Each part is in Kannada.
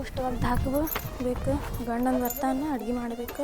ಒಗ್ದು ಹಾಕಬು ಬೇಕು. ಗಂಡನ ಬರ್ತಾನೆ, ಅಡ್ಗೆ ಮಾಡಬೇಕು.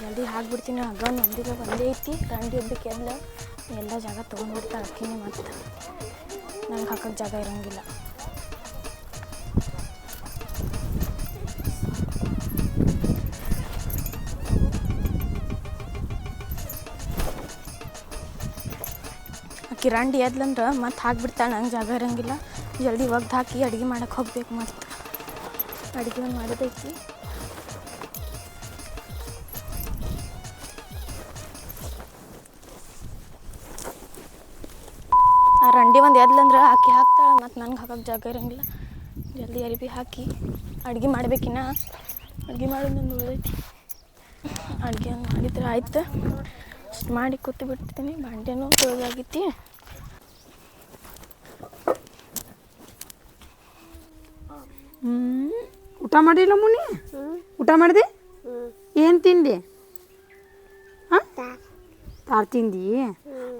ಜಲ್ದಿ ಹಾಕ್ಬಿಡ್ತೀನಿ ಗಂಡ ಒಂದಿಗೆ ಒಂದೇ ಐತಿ. ರಂಡಿ ಹಬ್ಬಕ್ಕೆ ಎಲ್ಲ ಎಲ್ಲ ಜಾಗ ತೊಗೊಂಡ್ಬಿಡ್ತಾ ಅಕ್ಕಿನ ಮತ್ತು. ನಂಗೆ ಹಾಕೋಕ್ಕೆ ಜಾಗ ಇರೋಂಗಿಲ್ಲ. ಅಕ್ಕಿ ರಂಡಿ ಎದ್ಲಂದ್ರೆ ಮತ್ತೆ ಹಾಕ್ಬಿಡ್ತಾಳೆ. ನಂಗೆ ಜಾಗ ಇರೋಂಗಿಲ್ಲ. ಜಲ್ದಿ ಒಗ್ದು ಹಾಕಿ ಅಡುಗೆ ಮಾಡಕ್ಕೆ ಹೋಗ್ಬೇಕು ಮತ್ತೆ. ಅಡುಗೆ ಒಂದು ಆ ರಂಡಿ ಒಂದು ಎದ್ಲಂದ್ರೆ ಹಾಕಿ ಹಾಕ್ತಾಳೆ ಮತ್ತು ನನಗೆ ಹಾಕೋಕ್ಕೆ ಜಾಗ ಇರಂಗಿಲ್ಲ. ಜಲ್ದಿ ಅರಿಬಿ ಹಾಕಿ ಅಡುಗೆ ಮಾಡ್ಬೇಕಿನ್ನ ಅಡುಗೆ ಮಾಡೋದೊಂದು ಉಳಿದೈತಿ ಅಡುಗೆ ಮಾಡಿದ್ರೆ ಆಯ್ತು. ಅಷ್ಟು ಮಾಡಿ ಕೂತು ಬಿಡ್ತೀನಿ ಬಾಂಡೆನೂ ತೊಳೆದಾಗೈತಿ ಹ್ಮ್ ಊಟ ಮಾಡಿಲ್ಲ ಮುನಿ? ಊಟ ಮಾಡಿದೆ? ಏನು ತಿಂದಿ? ಹಾಂ? ತಾರ್ ತಿಂದಿ?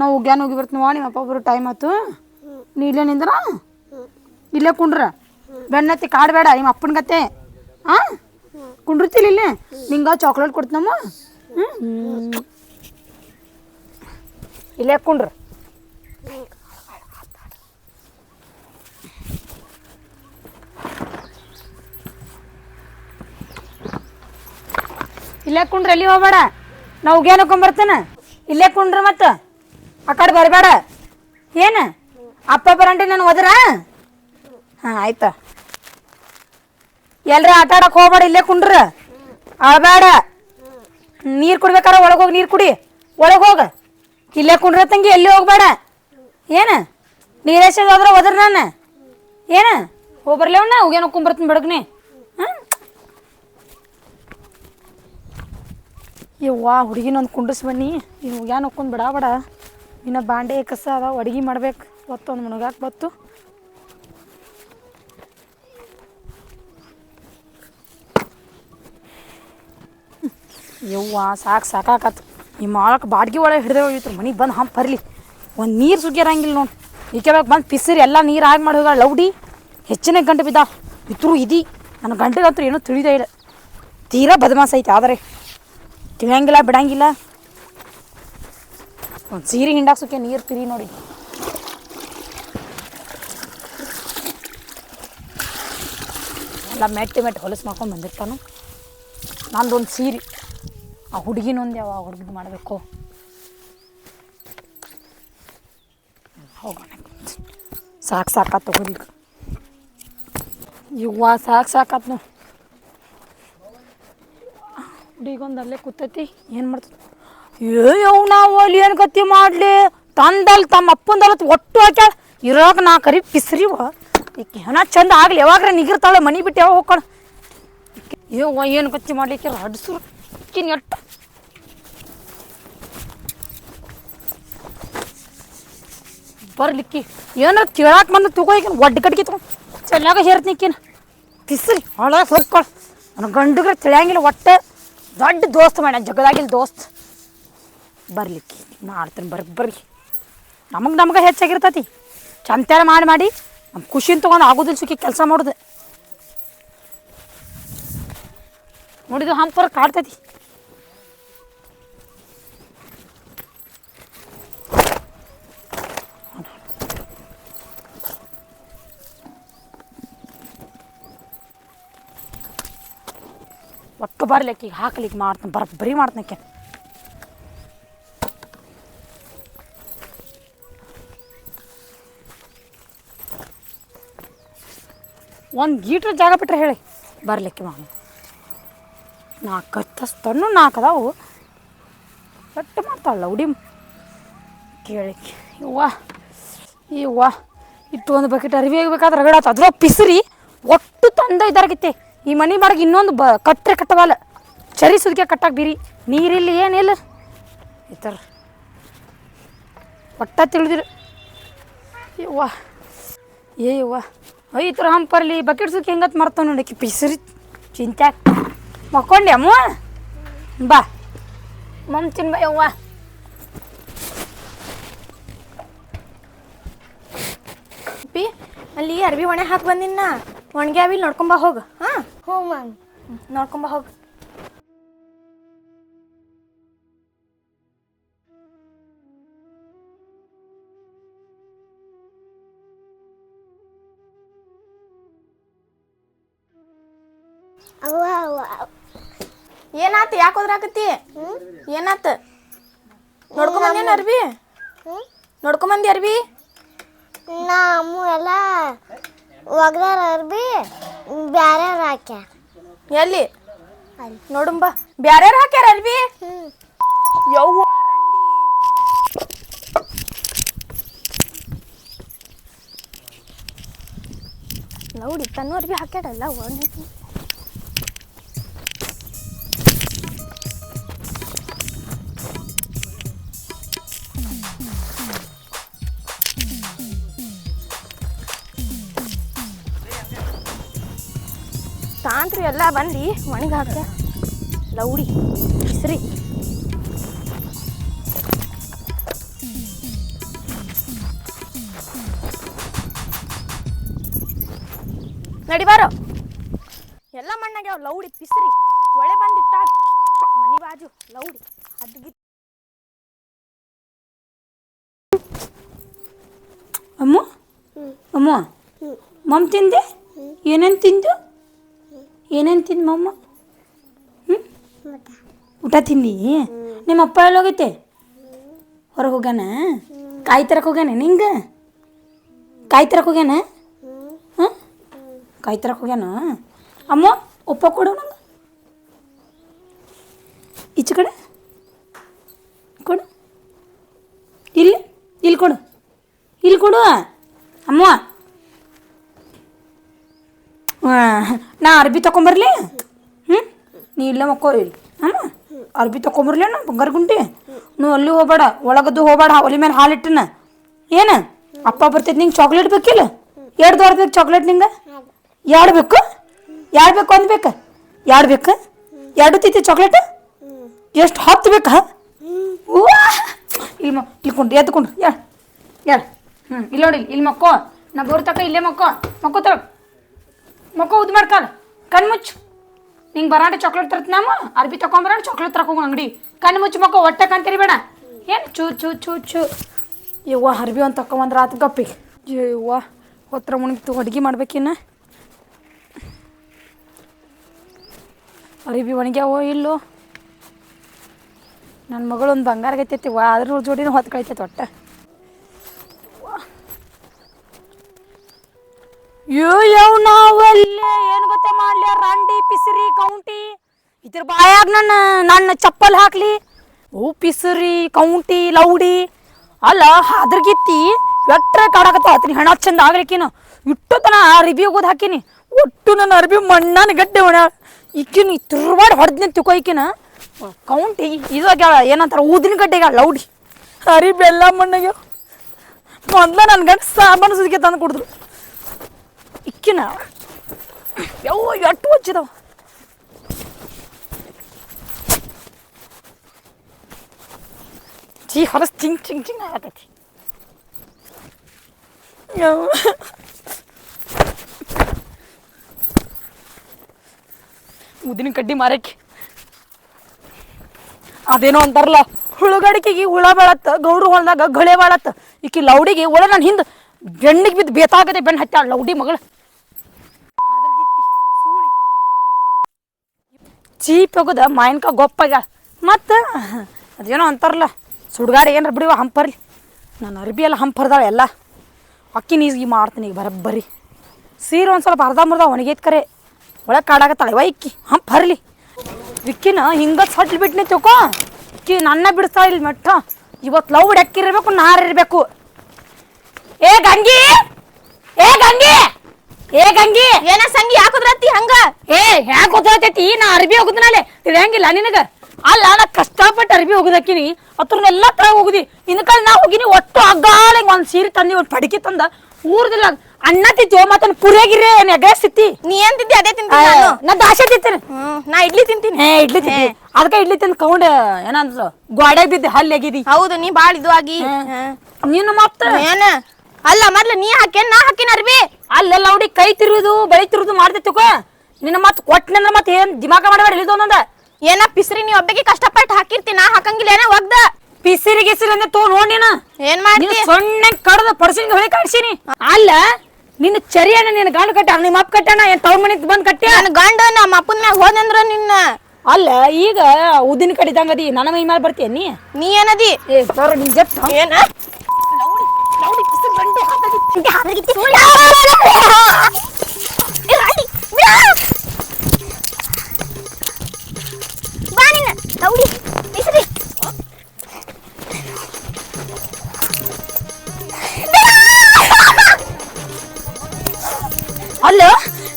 ನಾವು ಉಗ್ಯಾನ ಹೋಗಿ ಬರ್ತೀನಿ ನಿಮ್ಮ ಅಪ್ಪ ಬರೋ ಟೈಮ್ ಆಯ್ತು ನೀ ಇಲ್ಲೇ ನಿಂದ್ರ? ಇಲ್ಲೇ ಕುಂಡ್ರ? ಬೆನ್ನತ್ತಿ ಕಾಡಬೇಡ ನಿಮ್ಮ ಅಪ್ಪನ ಕತೆ ಹಾಂ? ಕುಂಡ್ರತಿಲ್ಲ ಇಲ್ಲೇ? ನಿಂಗ ಚಾಕ್ಲೇಟ್ ಕೊಡ್ತೀನಮ್ಮ ಹ್ಞೂ ಇಲ್ಲೇ ಕುಂಡ್ರ? ಇಲ್ಲೇ ಕುಂಡ್ರ ಅಲ್ಲಿ ಹೋಗ್ಬೇಡ? ನಾವು ಉಗ್ಯಾನ ಬರ್ತೇನೆ? ಇಲ್ಲೇ ಕುಂಡ್ರ ಮತ್ತೆ? ಆ ಕಡೆ ಬರಬೇಡ. ಏನು? ಅಪ್ಪ ಬರಂಟಿ ನಾನು ಹೋದ್ರ? ಹಾಂ, ಆಯ್ತಾ. ಎಲ್ರ ಆಟ ಆಡಕ್ ಹೋಗ್ಬೇಡ, ಇಲ್ಲೇ ಕುಂಡ್ರ. ಅಳಬೇಡ. ನೀರು ಕುಡ್ಬೇಕಾರ ಹೋಗಿ, ನೀರು ಕುಡಿ. ಒಳಗೆ ಹೋಗ. ಇಲ್ಲೇ ಕುಂಡ್ರ ತಂಗಿ, ಎಲ್ಲಿ ಹೋಗ್ಬೇಡ? ಏನು? ನೀರೇಶ್ ಹೋದ್ರ ಹೋದ್ರ ನಾನು? ಏನು? ಹೋಗ್ಬರ್ಲೇವಣ್ಣ ಬರ್ಲೇವಣ್ಣ ಉಗ್ಯಾನ ಬರ್ತೀನಿ ಬೆಳಗ್ನಿ ಹಾಂ ಯವ್ವಾ, ಹುಡುಗಿನ ಒಂದು ಕುಂಡ್ರಿಸ್ ಬನ್ನಿ. ಇನ್ನು ಯಾನ್ ಹೊಕ್ಕೊಂಡು ಬಿಡ, ಬೇಡ. ಇನ್ನು ಬಾಂಡೆ ಕಸ ಅದ, ಅಡುಗೆ ಮಾಡ್ಬೇಕು. ಒತ್ತೊಂದು ಮುಣಗಾಕ್ ಬತ್ತು. ಯವ್ವಾ, ಸಾಕು ಸಾಕಾಕತ್ತು ಈ ಮಾಡಕ್ಕೆ ಬಾಡ್ಗೆ ಒಳಗೆ ಹಿಡ್ದೆ ಹೋಗಿತ್ತು ಮನೆಗೆ ಬಂದು ಹಂಪ್ ಬರಲಿ. ಒಂದು ನೀರು ಸುಗ್ಗಿರಂಗಿಲ್ಲ ನೋಡಿ. ಈಕೆಬೇಕು ಬಂದು ಪಿಸಿರಿ, ಎಲ್ಲ ನೀರು ಆಗಿ ಮಾಡಿ ಹೋಗ ಲೌಡಿ, ಹೆಚ್ಚಿನ ಗಂಟೆ ಬಿದ್ದ ಇತ್ರು ಇದಿ. ನನ್ನ ಗಂಟೆಗಂತೂ ಏನೂ ತಿಳಿದೇ ಇಲ್ಲ. ತೀರಾ ಬದಮಾಸ ಐತೆ, ಆದರೆ. ತಿಳಿಯಂಗಿಲ್ಲ ಬಿಡಂಗಿಲ್ಲ. ಒಂದು ಸೀರೆ ಹಿಂಡಾಕ್ಸೋಕೆ ನೀರು ತಿರಿ ನೋಡಿ. ಎಲ್ಲ ಮೆಟ್ಟಿ ಮೆಟ್ಟಿ ಹೊಲಸು ಮಾಡ್ಕೊಂಡು ಬಂದಿರ್ತಾನು. ನಂದೊಂದು ಸೀರೆ. ಆ ಹುಡುಗಿನೊಂದು ಯಾವ ಹುಡುಗಿದು ಮಾಡಬೇಕು. ಸಾಕು ಸಾಕಾತ್ ತಗೋರಿ ಇವ್ವ ಸಾಕು ಸಾಕಾತ್ ಹುಡುಗೊಂದು ಅಲ್ಲೇ ಕೂತೈತಿ, ಏನು ಮಾಡ್ತದೆ ಏ ಅವ್ ನಾವು ಅಲ್ಲಿ ಏನು ಗತಿ ಮಾಡಲಿ? ತಂದಲ್ ತಮ್ಮ ಅಪ್ಪಂದಲ್ಲ ಒಟ್ಟು ಹಾಕ್ಯಾಳ. ಇರೋಕೆ ನಾ ಕರಿ ಪಿಸ್ರಿವ. ಈಕೆ ಏನ ಚಂದ ಆಗಲಿ, ಯಾವಾಗ್ರೆ ನಿಗಿರ್ತಾಳೆ, ಮನೆ ಬಿಟ್ಟು ಯಾವಾಗ ಹೋಗ್ಕೊಳ? ಏವ ಏನು ಗತಿ ಮಾಡ್ಲಿಕ್ಕೆ ಹಡ್ಸ್ರು ಕಿನ್ ಎಟ್ಟ ಬರ್ಲಿಕ್ಕಿ ಏನ ಕೇಳಾಕ್ ಬಂದು ತಗೋ ಈಗ ಒಡ್ಡ ಕಟ್ಗೆ ತಗೋ. ಚೆನ್ನಾಗ ಹೇರ್ತಿಕ್ಕಿನ ಪಿಸ್ರಿ ಒಳಗೆ ಹೋಗ್ಕೊಳ. ನನ್ನ ಗಂಡುಗ್ರೆ ತಿಳಿಯಂಗಿಲ್ಲ, ಒಟ್ಟೆ. ದೊಡ್ಡ ದೋಸ್ತ್ ಮಾಡ ಜಗದಾಗಿಲ್ಲ ದೋಸ್ತ್. ಬರ್ಲಿಕ್ಕೆ ಮಾಡ್ತೀನಿ ಬರ್ರಿ ಬರ್ರಿ ನಮಗೆ ನಮ್ಗೆ ಹೆಚ್ಚಾಗಿರ್ತತಿ. ಚಂತ್ಯಾರ ಮಾಡಿ ಮಾಡಿ ನಮ್ಮ ಖುಷಿನ ತೊಗೊಂಡು ಆಗೋದಿಲ್ಲ ಸುಖಿ ಕೆಲಸ ಮಾಡೋದು. ನೋಡಿದ್ರು ಹಂಪರ್ ಕಾಡ್ತೈತಿ. ಬರ್ಲಿಕ್ಕೆ ಹಾಕ್ಲಿಕ್ಕೆ ಮಾಡ್ತೀನಿ, ಬರ, ಬರೀ ಮಾಡ್ತಾನಕ್ಕೆ ಒಂದು ಗೀಟ್ರ್ ಜಾಗ ಬಿಟ್ರೆ ಹೇಳಿ, ಬರ್ಲಿಕ್ಕೆ ಮಾ ನಾಲ್ಕು ತಣ್ಣು ನಾಲ್ಕು ಅದಾವು. ಕಟ್ಟು ಮಾಡ್ತಾಳಲ್ಲ ಉಡಿ. ಕೇಳಿ ಇವ್ವ ಇವ್ವ ಇಟ್ಟು ಒಂದು ಬಕೆಟ್ ಅರಿವಿ ಬೇಕಾದ್ರೆ ರಗಡಾತು ಅದ್ರ ಪಿಸಿರಿ ಒಟ್ಟು ತಂದ ಇದಾರಾಗಿತ್ತೆ ಈ ಮನೆ ಬಾಡಿಗೆ ಇನ್ನೊಂದು ಬ ಕಟ್ಟರೆ ಕಟ್ಟವಲ್ಲ ಚರಿ ಸುದ್ಕೆ ಕಟ್ಟಾಕ ಬಿರಿ. ನೀರಿಲ್ಲ ಏನಿಲ್ಲ. ಈ ಥರ. ಒಟ್ಟ ತಿಳಿದಿರು ಯವ್ವ. ಏ ಯವ್ವ. ಈ ಥರ ಹಂಪರ್ಲಿ ಬಕೆಟ್ ಸುಖಿ ಹೆಂಗತ್ ಮರ್ತಾವ ನೋಡಕ್ಕೆ ಪಿಸರಿ ಚಿಂತ್ಯಾಕ ಮಕ್ಕೊಂಡೆ ಅಮ್ಮ. ಬಾ. ಮಮ್ ತಿನ್ಬ ಯವ್ವ. ಅಲ್ಲಿ ಅರ್ಬಿ ಒಣೆ ಹಾಕಿ ಬಂದಿನ ಒಣಗ್ಯಾವಿಲ್ ನೋಡ್ಕೊಂಬ ಹೋಗ. ಹಾಂ? ಹ್ಞೂ ಮ್ಯಾಮ್ ನೋಡ್ಕೊಂಬ ಹೋಗಿ ಅವ್ವ ಅವ್ವ ಏನಾತ ಯಾಕೆ ಹೋದ್ರಾಕತ್ತಿ? ಏನಾತ? ನೋಡ್ಕೊಂಬಂದೇನ ಅರ್ಬಿ? ನೋಡ್ಕೊಂಬಂದಿ ಅರ್ಬಿ? ನಾ ನಮ್ಮ ಎಲ್ಲ ಒಗ್ದಾರ ಅರ್ಬಿ? ಬ್ಯಾರೆ ಹಾಕ್ಯಾರ ಎಲ್ಲಿ? ನೋಡುಂಬ. ಬ್ಯಾರ್ಯಾರು ಹಾಕ್ಯಾರ ಅಲ್ವಿ? ಯವ್ವ ನೋಡಿ ತನ್ನೂ ಅರ್ಬಿ ಹಾಕ್ಯಾಡಲ್ಲ ಒಣ ತಾಂತ್ರಿ ಎಲ್ಲ ಬಂದು ಒಣಗಿ ಹಾಕ್ಯ ಲೌಡಿ ಬಿಸ್ರಿ. ನಡಿಬಾರೋ ಎಲ್ಲ ಮಣ್ಣಾಗ್ಯಾವ ಲೌಡಿ ಪಿಸ್ರಿ ಒಳೆ ಬಂದಿಟ್ಟಾಳ. ಮನಿ ಬಾಜು ಲೌಡಿ. ಅದ್ಗಿ ಅಮ್ಮ? ಅಮ್ಮ? ಮಮ್ ತಿಂದೆ? ಏನೇನು ತಿಂದು? ಏನೇನು ತಿಂದು ಮಮ್ಮ ಹ್ಞೂ ಊಟ ತಿಂದಿ? ನಿಮ್ಮ ಅಪ್ಪ ಎಲ್ಲಿ ಹೋಗೈತೆ? ಹೊರಗೆ ಹೋಗ್ಯಾನ? ಕಾಯಿ ತರಕ್ಕೆ ಹೋಗ್ಯಾನ ನಿಂಗೆ? ಕಾಯಿ ತರಕ್ಕೆ ಹೋಗ್ಯಾನ? ಹಾಂ ಕಾಯಿ ತರಕ್ಕೆ ಹೋಗ್ಯಾನ? ಅಮ್ಮ ಉಪ್ಪ ಕೊಡು ನಂಗೆ. ಈಚೆ ಕಡೆ. ಕೊಡು. ಇಲ್ಲಿ ಇಲ್ಲಿ ಕೊಡು. ಇಲ್ಲಿ ಕೊಡು. ಅಮ್ಮ. ನಾ ಅರ್ಬಿ ತಗೊಂಬರ್ಲಿ ಹ್ಞೂ ನೀ ಇಲ್ಲೇ ಮಕ್ಕೋ ಇಲ್ಲಿ. ಅಮ್ಮ ಅರ್ಬಿ ತಗೊಂಬರ್ಲಿ ನಾ ಬಂಗಾರ ಗುಂಡಿ ನೀವು ಅಲ್ಲಿ ಹೋಗ್ಬೇಡ. ಒಳಗದ್ದು ಹೋಗ್ಬೇಡ. ಒಲಿ ಮೇಲೆ ಹಾಲಿಟ್ಟನ ಏನು? ಅಪ್ಪ ಬರ್ತೈತೆ ನಿಂಗೆ ಚಾಕ್ಲೇಟ್ ಬೇಕಿಲ್ಲ? ಎರಡು ದೊಡ್ಡ ಬೇಕು ಚಾಕ್ಲೇಟ್ ನಿಂಗೆ? ಎರಡು ಬೇಕು? ಎರಡು ಬೇಕು ಒಂದು ಬೇಕು? ಎರಡು ಬೇಕು? ಎರಡು ತಿಂತಿ ಚಾಕ್ಲೇಟ್ ಎಷ್ಟು ಹತ್ತು ಬೇಕಾ! ಇಲ್ಲಿ ಮ ಇಲ್ಕೊಂಡ್ರಿ ಎದ್ಕೊಂಡು ಯಾರು ಯಾರು ಹ್ಞೂ ಇಲ್ಲ ನೋಡಿ, ಇಲ್ಲಿ ಮಕ್ಕೋ. ನಾ ಬೋರ್ ತಕ ಇಲ್ಲೇ ಮಕ್ಕೋ. ಮಕ್ಕೋ ತರ ಮಕ್ಕೋ ಉದ್ ಮಾಡ್ಕಲ್ಲ ಕಣ್ಣು ಮುಚ್ಚು. ನಿಂಗೆ ಬರಾಂಡ ಚಾಕ್ಲೇಟ್ ತರ್ತ ನಮ್ಮ ಅರ್ಬಿ ತಗೊಂಬರ ಚಾಕ್ಲೇಟ್ ತರಕ ಹೋಗೋಣ ಅಂಗಡಿ. ಕಣ್ಣು ಮುಚ್ಚು ಮಕ್ಕೋ ಒಟ್ಟೆ ಕಾಣ್ತೀರಿ ಬೇಡ. ಏನು ಚೂ ಚೂ ಚೂ ಚೂ. ಯವ್ವ, ಅರ್ಬಿ ಒಂದು ತಕೊಂಬಂದ್ರೆ ಆತು ಗಪ್ಪಿ. ಯವ್ವ, ಹೊತ್ರ ಮುಣಗಿತ್ತು ಅಡುಗೆ ಮಾಡ್ಬೇಕಿನ್ನ. ಅರಿಬಿ ಒಣಗ್ಯಾವೋ ಇಲ್ಲೋ? ನನ್ನ ಮಗಳು ಒಂದು ಬಂಗಾರ ಗೈತೈತಿ ಅದ್ರ ಜೋಡಿನೂ ಹೊತ್ತು ಕಳಿತೈತೆ ಒಟ್ಟ ಯೋ ಯಾವ ನಾವಲ್ಲೇ. ಏನು ಗೊತ್ತ ಮಾಡ್ಲಿ? ರಂಡಿ ಪಿಸರಿ ಕೌಂಟಿ. ಇದ್ರ ಬಾಯಾಗ ನನ್ನ ನನ್ನ ಚಪ್ಪಲ್ ಹಾಕ್ಲಿ. ಓ, ಪಿಸರಿ ಕೌಂಟಿ, ಲೌಡಿ. ಅಲ್ಲ, ಹಾದ್ರಗಿತ್ತಿ ಎಟ್ರ ಕಾಡಕತ್ತ ಆತ್ರಿ ಹೆಣ ಚಂದ ಆಗ್ಲಿಕ್ಕಿನ ಇಟ್ಟು ತನ ಅರ್ಬಿ ಹೋಗೋದು ಹಾಕಿನಿ. ಒಟ್ಟು ನನ್ನ ಅರ್ಬಿ ಮಣ್ಣನ ಗಡ್ಡೆ ಒಣ. ಇಕ್ಕಿನ ತಿರ್ವಾಡ್ ಹೊಡೆದ್ನ ತಿಕ್ಕೋ ಈಕಿನ. ಕೌಂಟಿ ಇದಾಗ ಏನಂತಾರ, ಊದಿನ ಗಡ್ಡೆಗ ಲೌಡಿ. ಅರಿಬಿ ಎಲ್ಲ ಮಣ್ಣಗೆ. ಮೊದ್ಲ ನನ್ನ ಗಂಟು ಸಾಮಾನು ಸುದಿಗೆ ತಂದು ಕುಡಿದ್ರು. ಇಕ್ಕಿನ ಯಾವ ಎಟ್ಟು ಹಚ್ಚಿದವ. ಜೀ ಹೊರಸ್ ಚಿಂಗ್ ಚಿಂಗ್ ಚಿಂಗ್ ಆಗತೈತಿ ಯವ್ವ. ಉದಿನ ಕಡ್ಡಿ ಮಾರಕ್ಕೆ ಅದೇನೋ ಅಂತಾರಲ್ಲ, ಹುಳುಗಡಿಕೆಗೆ ಹುಳ ಬೆಳತ್ತ, ಗೌರು ಹೊಲದಾಗ ಗಳೆ ಬೆಳತ್ತ. ಈಕಿ ಲೌಡಿಗೆ ಒಳ ನಾನು ಹಿಂದೆ ಬೆಣ್ಣಿಗೆ ಬಿದ್ದು ಬೇತಾಗದೆ ಬೆಣ್ಣ ಹತ್ತಾಳ ಲೌಡಿ ಮಗಳು. ಚೀಪ್ ಹೋಗೋದು ಮಾಯನ್ಕ ಗೊಪ್ಪಾಗ ಮತ್ತು, ಅದೇನೋ ಅಂತಾರಲ್ಲ, ಸುಡ್ಗಾಡ ಏನಾರ ಬಿಡಿವ, ಹಂಪರ್ಲಿ. ನಾನು ಅರ್ಬಿ ಎಲ್ಲ ಹಂಪರ್ದಾವೆ ಎಲ್ಲ. ಅಕ್ಕಿ ನೀಸ್ಗಿ ಮಾಡ್ತೀನಿ ಈಗ ಬರಬ್ಬರಿ. ಸೀರೆ ಒಂದು ಸ್ವಲ್ಪ ಅರ್ಧ ಮುರ್ದ ಒಣಗೈತ್ ಕರೆ. ಒಳಗೆ ಕಾಡಾಗತ್ತಾಳೆ ವ ಇಕ್ಕಿ ಹಂಪ್ ಹರ್ಲಿ ವಿಕ್ಕಿನ ಹಿಂಗ ಸಟ್ಲ್ ಬಿಟ್ನಿ ತಿಳ್ಕೊ. ಅಕ್ಕಿ ನನ್ನ ಬಿಡಿಸ್ತಾ ಇಲ್ಲಿ ಮೆಟ್ಟ. ಇವತ್ತು ಲವ್ ಅಕ್ಕಿರ್ಬೇಕು ನಾರಿರ್ಬೇಕು ಏ ಗಂಗಿ! ಏ ಗಂಗಿ! ಏ ಗಂಗಿ! ಏನ ಸಂಗಿ ಯಾಕುದ್ರತ್ತಿ ಹಂಗ? ಏ ಯಾಕ ಗೊತ್ತಾಗ್ತೈತಿ ನಾ ಅರ್ಬಿ ಹೋಗುದ್ನಲ್ಲೇ. ತಿಳಿಯಂಗಿಲ್ಲ ನಿನಗ? ಅಲ್ಲ ನಾ ಕಷ್ಟಪಟ್ಟು ಅರ್ಬಿ ಹೋಗುದಕ್ಕಿನಿ ಅತ್ರನ್ನೆಲ್ಲ ತರ ಹೋಗುದಿ. ಇನ್ಕಲ್ ನಾ ಹೋಗಿನಿ ಒಟ್ಟು ಅಗ್ಗಾಲ ಒಂದ್ ಸೀರೆ ತಂದಿ ಒಂದ್ ಪಡಿಕೆ ತಂದ. ಊರ್ದಿಲ್ಲ ಅಣ್ಣ ತಿಂತೀವೋ ಮತ್ತೊಂದು ಪುರಿಯಾಗಿರೇ ಏನ್ ಎಗ್ರೆ ಸಿತ್ತಿ ನೀ ಏನ್ ತಿಂತಿ? ಅದೇ ತಿಂತೀನಿ ನಾನು. ನಾ ದಾಸೆ ತಿಂತೀನಿ. ಹ್ಮ್ ನಾ ಇಡ್ಲಿ ತಿಂತೀನಿ. ಏ ಇಡ್ಲಿ ತಿಂತೀನಿ. ಅದಕ್ಕೆ ಇಡ್ಲಿ ತಿಂತ ಕೌಂಡ ಏನಂದ್ರು ಗೋಡೆ ಬಿದ್ದು ಹಲ್ಲೆಗಿದಿ ಹೌದು ನೀ ಬಾಳ ಇದು ಆಗಿ. ನೀನು ಮತ್ತ? ಏನ? ಅಲ್ಲ ಮೊದ್ಲು ನೀ ಹಾಕೇನ್ ನಾ ಹಾಕಿನ ಅರ್ಬಿ? ಅಲ್ಲೆಲ್ಲ ಹುಡಿ ಕೈ ತಿರುವುದು ಬೆಳಿ ತಿರುವುದು ಮಾಡ್ತಿತ್ತು ನಿನ್ನ ಮತ್ತೆ ಕೊಟ್ಟನಂದ್ರ ಮತ್ತೆ ಏನ್ ದಿಮಾಕ ಮಾಡಬೇಡ ಇಳಿದು ಒಂದೊಂದ ಏನ ಪಿಸ್ರಿ ನೀ ಒಬ್ಬಗೆ ಕಷ್ಟಪಟ್ಟು ಹಾಕಿರ್ತೀನಿ ನಾ ಹಾಕಂಗಿಲ್ಲ ಏನ ಒಗ್ದ? ಪಿಸಿರಿ ಗಿಸಿರಿ ಅಂದ್ರೆ ತೋ ನೋಡಿನ ನೀನು. ಏನ್ ಮಾಡ್ತಿ? ಸೊಣ್ಣೆ ಕಡ್ದು ಪಡ್ಸಿಂಗ್ ಹೊಳಿ ಕಾಡ್ಸೀನಿ ಅಲ್ಲ ನಿನ್ನ ಚರಿಯಣ್ಣ ನಿನ್ನ ಗಂಡ ಕಟ್ಟ ನಿಮ್ಮ ಅಪ್ಪ ಕಟ್ಟಣ ಏನ್ ತವ್ರ ಮನೆಗ್ ಬಂದ್ ಕಟ್ಟಿ ನನ್ ಗಂಡ ನಮ್ಮ ಅಪ್ಪನ ಮ್ಯಾಗ ಹೋದಂದ್ರ ನಿನ್ನ. ಅಲ್ಲ ಈಗ ಉದ್ದಿನ ಕಡಿದಂಗದಿ ನನ್ನ ಮೈ ಮೇಲೆ ಬರ್ತೀಯ ನೀ? ನೀ ಏನದಿ? ಏ ಸರ್ ನಿನ್ ಜಪ್ಪ ಏನ? ಅಲ್ಲ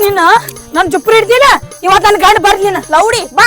ನೀನು ನನ್ ಜುಪ್ರಿ ಹಿಡ್ದಿಲ್ಲ ಇವತ್ತು ನನ್ನ ಗಂಡ ಬರ್ಲಿನ ಲೌಡಿ ಬಾ